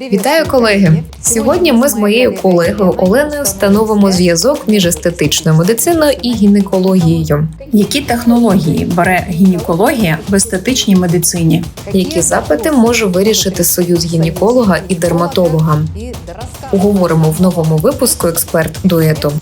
Вітаю, колеги! Сьогодні ми з моєю колегою Оленою встановимо зв'язок між естетичною медициною і гінекологією. Які технології бере гінекологія в естетичній медицині? Які запити може вирішити союз гінеколога і дерматолога? Уговоримо в новому випуску експерт дуету.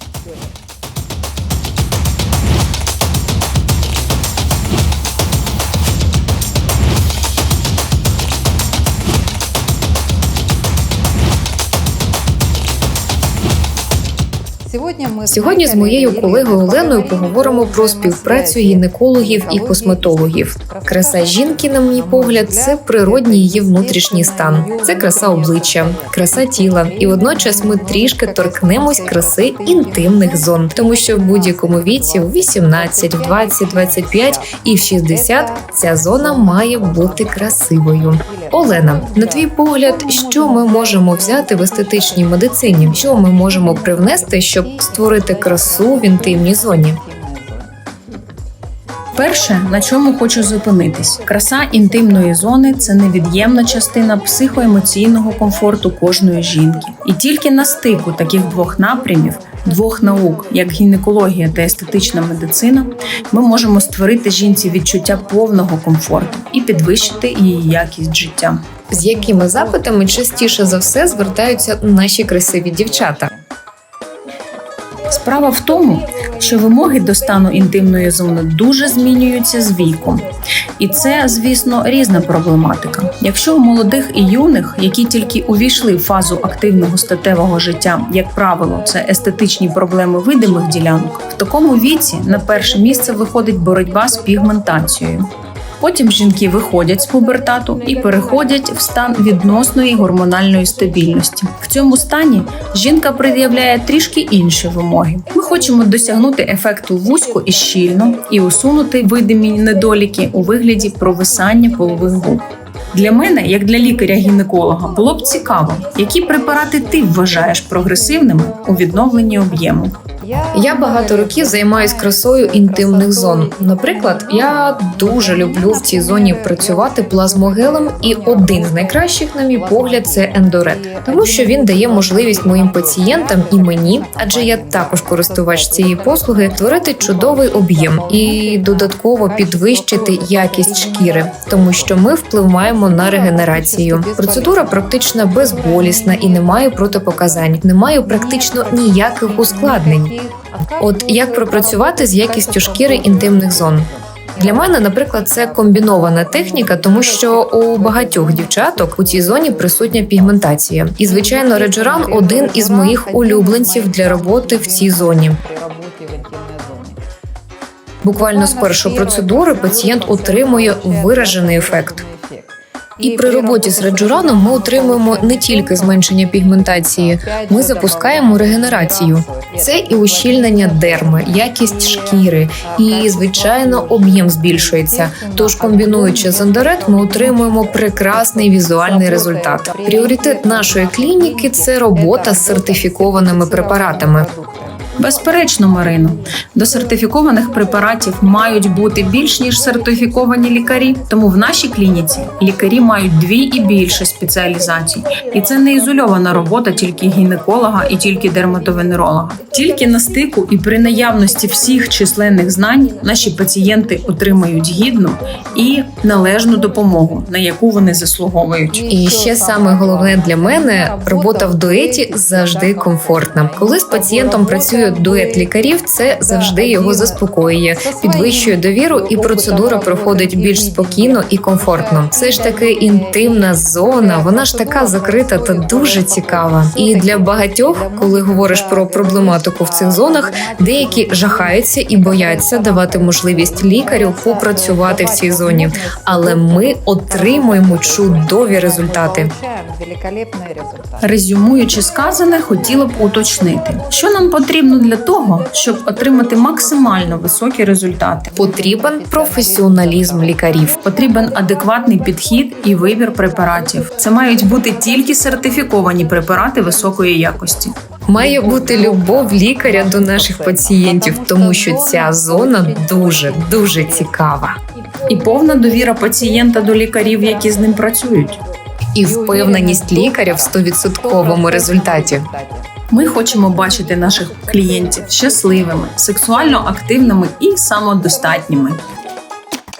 Сьогодні з моєю колегою Оленою поговоримо про співпрацю гінекологів і косметологів. Краса жінки, на мій погляд, це природній її внутрішній стан. Це краса обличчя, краса тіла, і водночас ми трішки торкнемось краси інтимних зон, тому що в будь-якому віці, у 18, в 20, 25 і в 60 ця зона має бути красивою. Олена, на твій погляд, що ми можемо взяти в естетичній медицині? Що ми можемо привнести, щоб створити красу в інтимній зоні? Перше, на чому хочу зупинитись, краса інтимної зони це невід'ємна частина психоемоційного комфорту кожної жінки. І тільки на стику таких двох напрямів, двох наук, як гінекологія та естетична медицина, ми можемо створити жінці відчуття повного комфорту і підвищити її якість життя. З якими запитами частіше за все звертаються наші красиві дівчата? Справа в тому, що вимоги до стану інтимної зони дуже змінюються з віком, і це, звісно, різна проблематика. Якщо у молодих і юних, які тільки увійшли в фазу активного статевого життя, як правило, це естетичні проблеми видимих ділянок, в такому віці на перше місце виходить боротьба з пігментацією. Потім жінки виходять з пубертату і переходять в стан відносної гормональної стабільності. В цьому стані жінка пред'являє трішки інші вимоги. Ми хочемо досягнути ефекту вузько і щільно і усунути видимі недоліки у вигляді провисання полових губ. Для мене, як для лікаря-гінеколога, було б цікаво, які препарати ти вважаєш прогресивними у відновленні об'єму. Я багато років займаюсь красою інтимних зон. Наприклад, я дуже люблю в цій зоні працювати плазмогелем, і один з найкращих, на мій погляд, це ендорет, тому що він дає можливість моїм пацієнтам і мені, адже я також користувач цієї послуги, творити чудовий об'єм і додатково підвищити якість шкіри, тому що ми впливаємо на регенерацію. Процедура практично безболісна і не має протипоказань, немає практично ніяких ускладнень. От як пропрацювати з якістю шкіри інтимних зон? Для мене, наприклад, це комбінована техніка, тому що у багатьох дівчаток у цій зоні присутня пігментація. І звичайно, реджеран один із моїх улюбленців для роботи в цій зоні. Буквально з першої процедури пацієнт отримує виражений ефект. І при роботі з реджураном ми отримуємо не тільки зменшення пігментації, ми запускаємо регенерацію. Це і ущільнення дерми, якість шкіри, і звичайно об'єм збільшується. Тож, комбінуючи з ендорет, ми отримуємо прекрасний візуальний результат. Пріоритет нашої клініки це робота з сертифікованими препаратами. Безперечно, Марино, до сертифікованих препаратів мають бути більш ніж сертифіковані лікарі. Тому в нашій клініці лікарі мають дві і більше спеціалізацій, і це не ізольована робота тільки гінеколога і тільки дерматовенеролога. Тільки на стику і при наявності всіх численних знань наші пацієнти отримають гідну і належну допомогу, на яку вони заслуговують. І ще саме головне для мене робота в дуеті завжди комфортна. Коли з пацієнтом працює дует лікарів, це завжди його заспокоює, підвищує довіру, і процедура проходить більш спокійно і комфортно. Це ж таки інтимна зона, вона ж така закрита та дуже цікава. І для багатьох, коли говориш про проблематику в цих зонах, деякі жахаються і бояться давати можливість лікарю попрацювати в цій зоні. Але ми отримуємо чудові результати. Резюмуючи сказане, хотіла б уточнити, що нам потрібно для того, щоб отримати максимально високі результати. Потрібен професіоналізм лікарів. Потрібен адекватний підхід і вибір препаратів. Це мають бути тільки сертифіковані препарати високої якості. Має бути любов лікаря до наших пацієнтів, тому що ця зона дуже дуже цікава. І повна довіра пацієнта до лікарів, які з ним працюють. і впевненість лікаря в 100% результаті. Ми хочемо бачити наших клієнтів щасливими, сексуально активними і самодостатніми.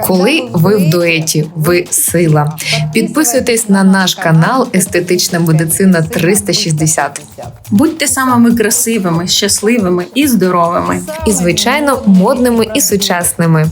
Коли ви в дуеті, ви сила. Підписуйтесь на наш канал Естетична медицина 360. Будьте самими красивими, щасливими і здоровими. І, звичайно, модними і сучасними.